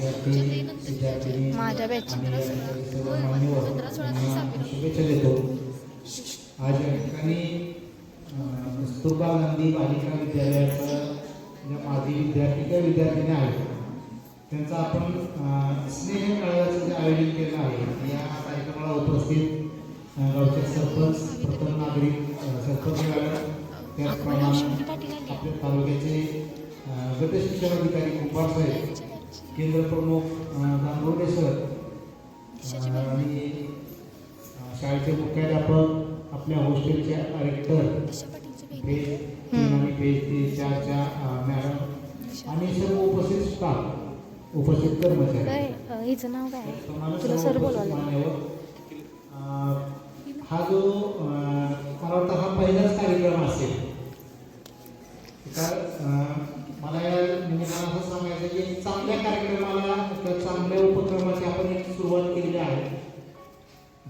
सहावी. शुभेच्छा देतो. आज या ठिकाणी कस्तुरबा गांधी बालिका विद्यालयाचं ज्या माजी विद्यार्थी किंवा विद्यार्थिनी आहेत. त्यांचं आपण स्नेह मेळाव्याचं जे आयोजन केलं आहे या कार्यक्रमाला उपस्थित गावचे सरपंच प्रथम नागरिक सरपंच त्याचप्रमाणे आपल्या तालुक्याचे गट शिक्षण अधिकारी कुंभार साहेब केंद्र प्रमुख अ, गांगुर्डे सर आणि शाळेचे मुख्याध्यापक आपल्या हॉस्टेलच्या रेक्टर आणि पेज तीन चारच्या अ, मॅडम. आणि सर्व उपस्थित स्टाफ उपस्थित कर्मचारी. हा जो मला वाटतं हा पहिलाच कार्यक्रम असेल. म्हणजे मला या निमित्तानं असं सांगायचं की चांगल्या कार्यक्रमाला किंवा चांगल्या उपक्रमाची आपण एक सुरुवात केलेली आहे.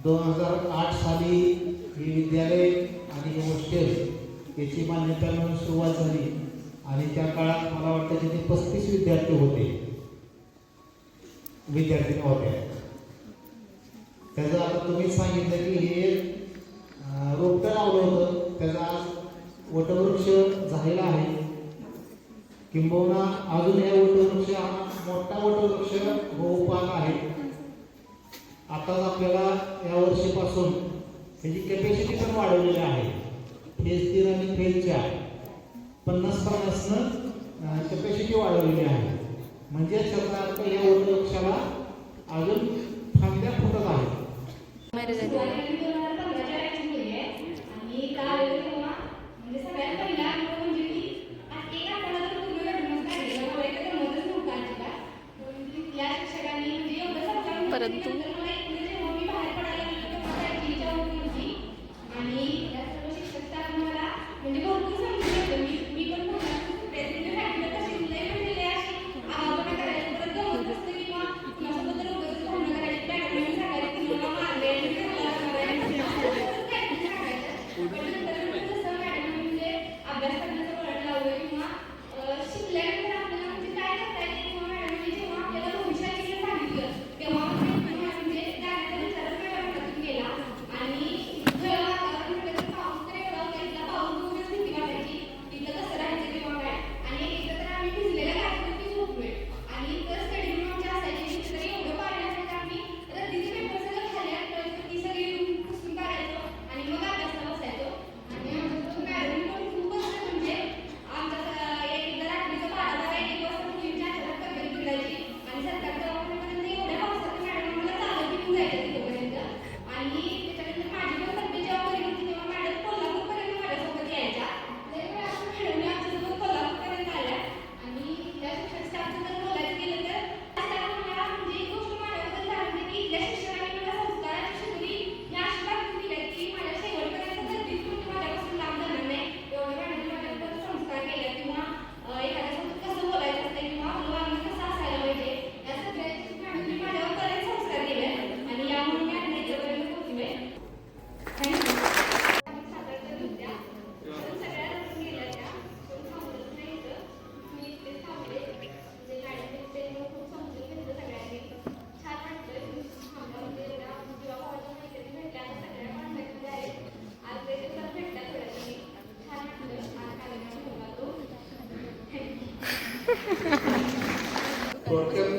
दोन हजार आठ साली ही विद्यालय आणि हे हॉस्टेल याची मान्यता मिळून सुरुवात झाली. आणि त्या काळात मला वाटतं तिथे पस्तीस विद्यार्थी होते विद्यार्थी होत्या त्याचं आता तुम्ही सांगितलं की हे अं, रोपटं लावलं होतं. त्याचा आज वटवृक्ष झालेला आहे. किंबहुना अजून हे वटवृक्ष हा मोठा वटवृक्ष पाहत आहे. आताच आपल्याला या वर्षीपासून त्याची कॅपॅसिटी पण वाढवलेली आहे. फेज तीन आणि फेज चार. पन्नास पन्नासनं कॅपॅसिटी वाढवलेली आहे. म्हणजे अर्थ या वटवृक्षाला अजून फांद्या फुटत आहेत. work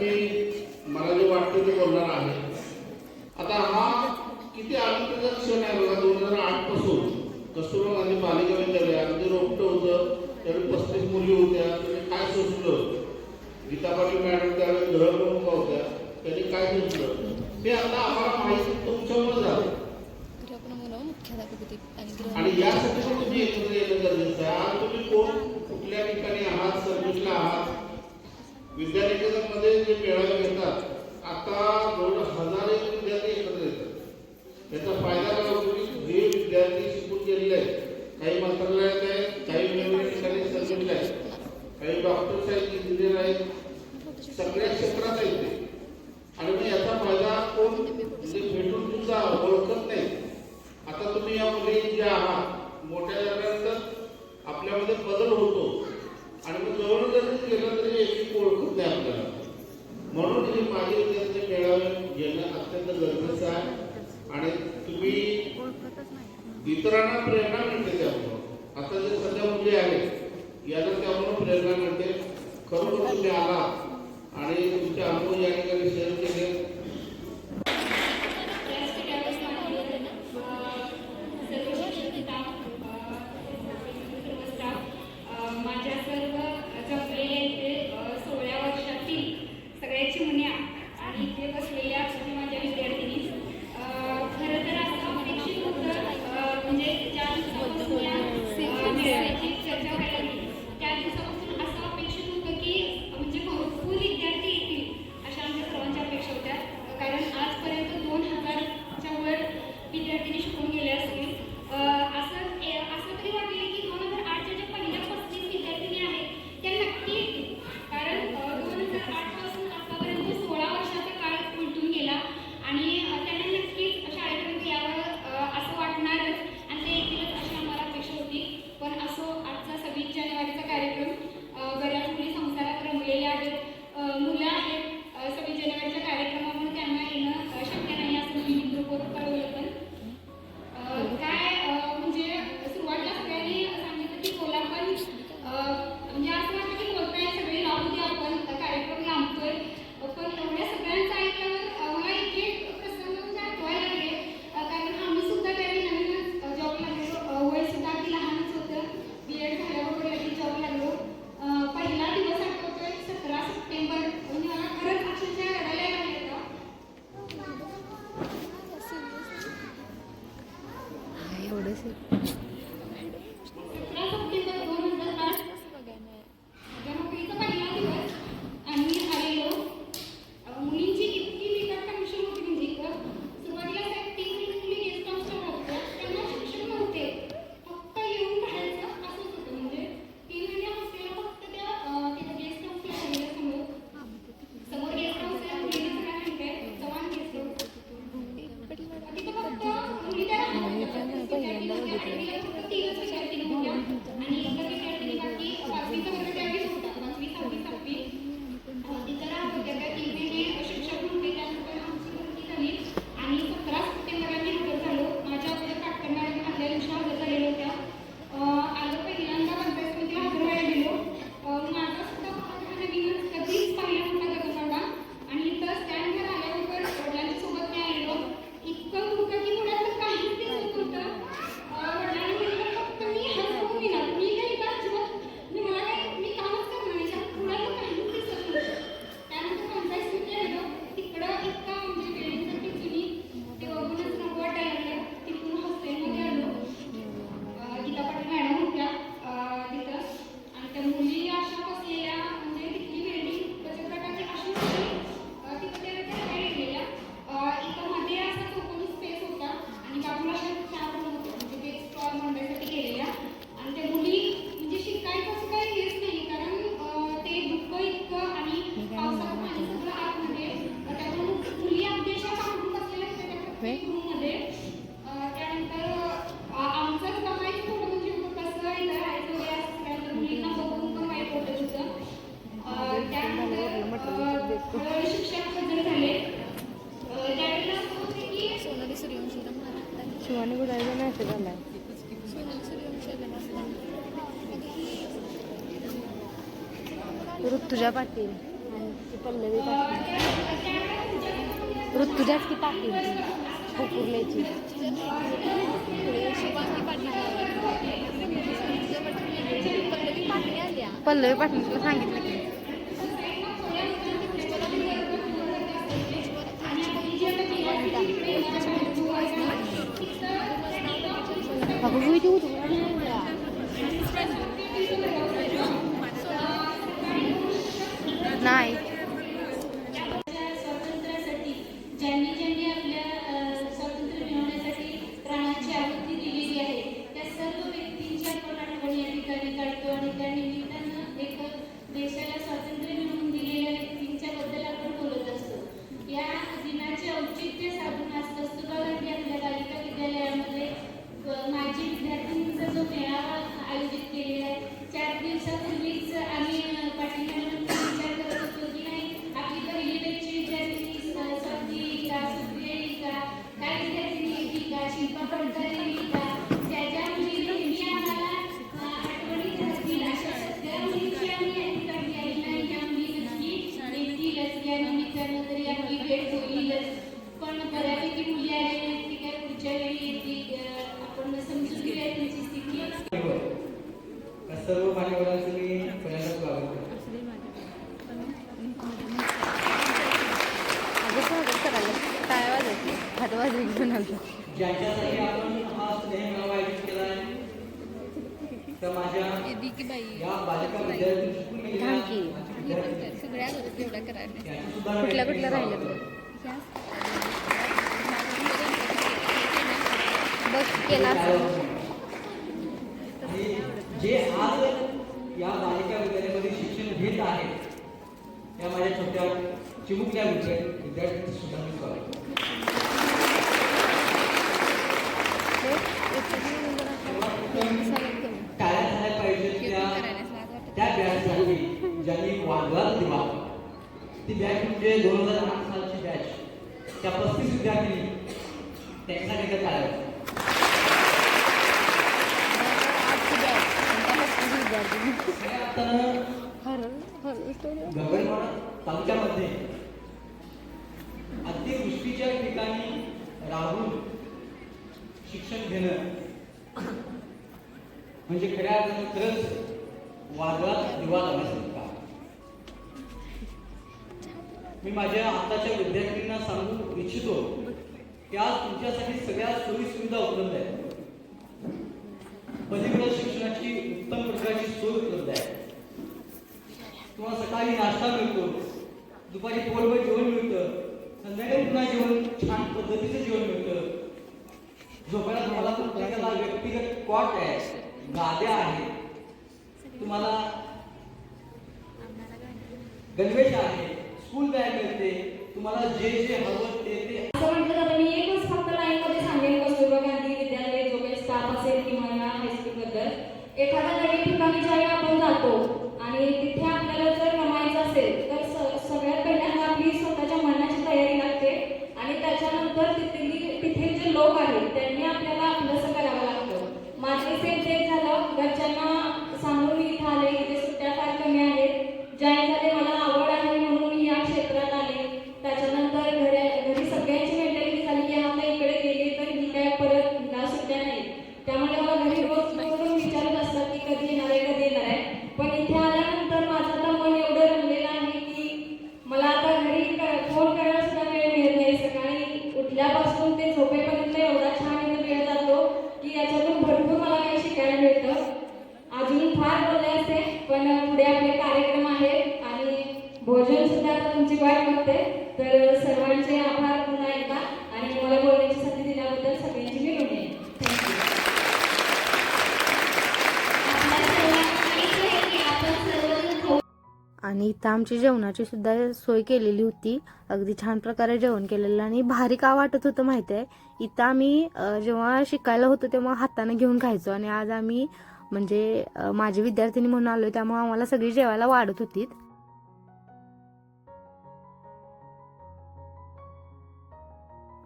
जे मेळावे घेतात आता दोन हजार एक विद्यार्थी एकत्र येतात. याचा फायदा पूर्वी जे विद्यार्थी शिकून गेलेले आहेत. काही मंत्रालयात आहेत काही ठिकाणी सर्जनले आहेत काही डॉक्टर्स आहेत इंजिनियर आहेत. सगळ्या क्षेत्रात आहेत ते. आणि मग याचा फायदा कोण? म्हणजे भेटून सुद्धा ओळखत नाही. आता तुम्ही या मुली जे आहात मोठ्या झाल्यानंतर आपल्यामध्ये बदल इतरांना प्रेरणा मिळते त्यामुळं. आता जे सध्या मुली आहेत याला त्यामुळं प्रेरणा मिळते. खरोखर तुम्ही आला आणि तुमच्या अनुभव या ठिकाणी शेअर केले. ऋतुजा पाटील. पल्लवी पाटील. ऋतुजाच की पाटील. कोकुर्ल्याची पल्लवी पाटील सांगितलं की. बघ केला. आणि जे आज या बालिका विद्यालयामध्ये शिक्षण घेत आहेत त्या माझ्या छोट्या चिमुकल्या विद्यार्थी विद्यार्थ्यांचं सुद्धा मी स्वागत त्या त्या बॅचसाठी ज्यांनी वादवाद दिला ती बॅच म्हणजे दोन हजार आठ सालची बॅच. त्या पस्तीस विद्यार्थ्यांनी त्यांच्यासाठी टाळ्या वाजवा. हे आता गगनवाडा तालुक्यामध्ये अतिवृष्टीच्या ठिकाणी राहून शिक्षण घेणं म्हणजे खऱ्या अर्थानं खरंच वादळात दिवा लावण्यासारखं मी माझ्या आताच्या विद्यार्थ्यांना सांगू इच्छितो की आज तुमच्यासाठी सगळ्या सोयी सुविधा उपलब्ध आहेत. पलीकडे शिक्षणाची उत्तम प्रकारची सोय उपलब्ध आहे. तुम्हाला सकाळी नाश्ता मिळतो दुपारी पोरभर जेवण मिळतं संध्याकाळी पुन्हा जेवण छान पद्धतीचं जेवण मिळतं. झोपायला तुम्हाला प्रत्येकाला व्यक्तिगत कॉट आहे गाद्या आहेत. तुम्हाला गणवेश आहे स्कूल बॅग मिळते तुम्हाला जे जे हवं ते ते असं म्हटलं जातं मी एखाद्या नवीन ठिकाणी ज्यावेळी आणि इथं आमची जेवणाची सुद्धा सोय केलेली होती. अगदी छान प्रकारे जेवण केलेलं आणि भारी का वाटत होतं माहिती आहे? इथं आम्ही जेव्हा शिकायला होतो तेव्हा हाताने घेऊन खायचो आणि आज आम्ही म्हणजे माझी विद्यार्थिनी म्हणून आलो त्यामुळे आम्हाला सगळी जेवायला वाढत होती.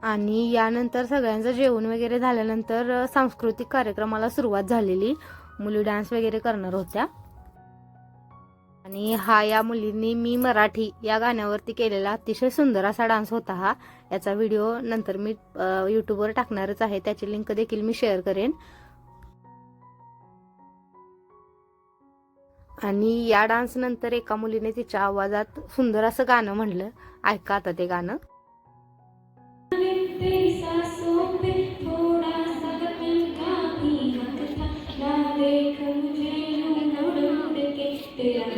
आणि यानंतर सगळ्यांचं जेवण वगैरे झाल्यानंतर सांस्कृतिक कार्यक्रमाला सुरुवात झालेली. मुली डान्स वगैरे करणार होत्या. आणि हा या मुलींनी मी मराठी या गाण्यावरती केलेला अतिशय सुंदर असा डान्स होता हा. याचा व्हिडिओ नंतर मी अ, यूट्यूबवर टाकणारच आहे. त्याची लिंक देखील मी शेअर करेन. आणि या डान्स नंतर एका मुलीने तिच्या आवाजात सुंदर असं गाणं म्हणलं. ऐका आता ते गाणं. Yeah.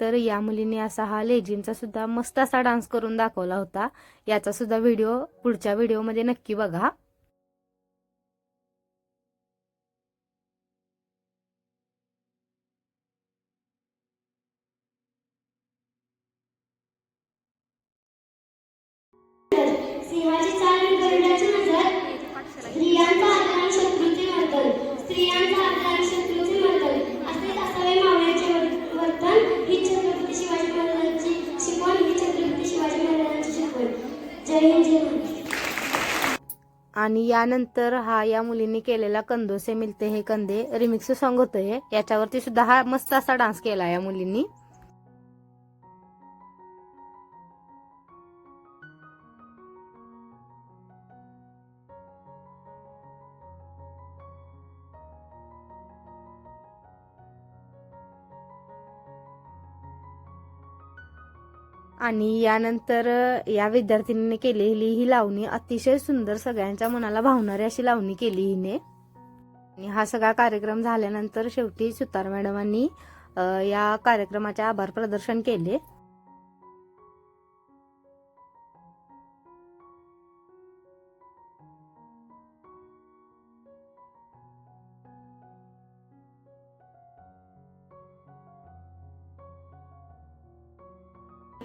तर या मुलीने असा हा लेझिमचा सुद्धा मस्त असा डान्स करून दाखवला होता. याचा सुद्धा व्हिडिओ पुढच्या व्हिडिओमध्ये नक्की बघा. यानंतर हा या मुलींनी केलेला कंदोसे मिलते हे कंदे रिमिक्स सॉन्ग होतं हे याच्यावरती सुद्धा हा मस्त असा डान्स केला या मुलींनी. आणि यानंतर या विद्यार्थिनीने केलेली ही लावणी अतिशय सुंदर सगळ्यांच्या मनाला भावणारी अशी लावणी केली हिने. आणि हा सगळा कार्यक्रम झाल्यानंतर शेवटी सुतार मॅडमांनी या कार्यक्रमाचे आभार प्रदर्शन केले.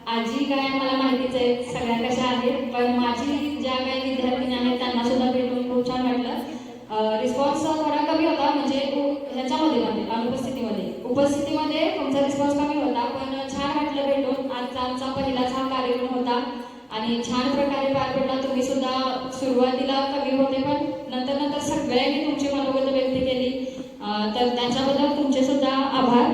आजी काय मला माहितीच आहे सगळ्या कशा आहेत पण माझी ज्या काही विद्यार्थिनी आहेत त्यांना सुद्धा भेटून खूप छान वाटलं. रिस्पॉन्स थोडा कमी होता म्हणजे ह्याच्यामध्ये मध्ये अनुपस्थितीमध्ये. उपस्थितीमध्ये तुमचा रिस्पॉन्स कमी होता पण छान वाटलं भेटून. आजचा आमचा पहिलाच हा कार्यक्रम होता. आणि छान प्रकारे पार पडला. तुम्ही सुद्धा सुरुवातीला कमी होते पण नंतर नंतर सगळ्यांनी तुमची मनोगत व्यक्त केली. तर त्याच्याबद्दल तुमचे सुद्धा आभार.